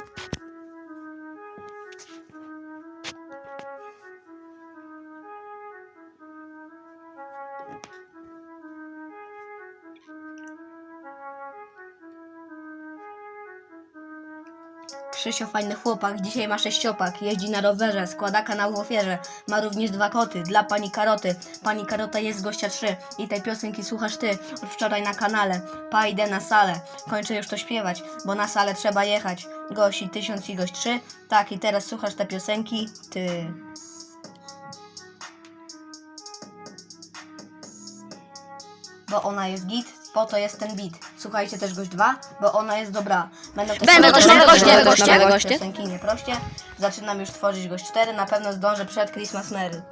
Thank you. Krzysio chłopak, dzisiaj ma sześciopak, jeździ na rowerze, składa kanał w ofierze, ma również dwa koty, dla pani Karoty. Pani Karota jest gościa trzy i tej piosenki słuchasz ty, od wczoraj na kanale. Pa idę na salę, kończę już to śpiewać, bo na salę trzeba jechać. Gości tysiąc i gość trzy, tak i teraz słuchasz te piosenki, ty. Bo ona jest git, po to jest ten beat. Słuchajcie też gość 2, bo ona jest dobra. Będą też Będą też nowe goście, nowe goście, nowe goście. Piosenki nie proście. Zaczynam już tworzyć gość 4, na pewno zdążę przed Christmas Mary.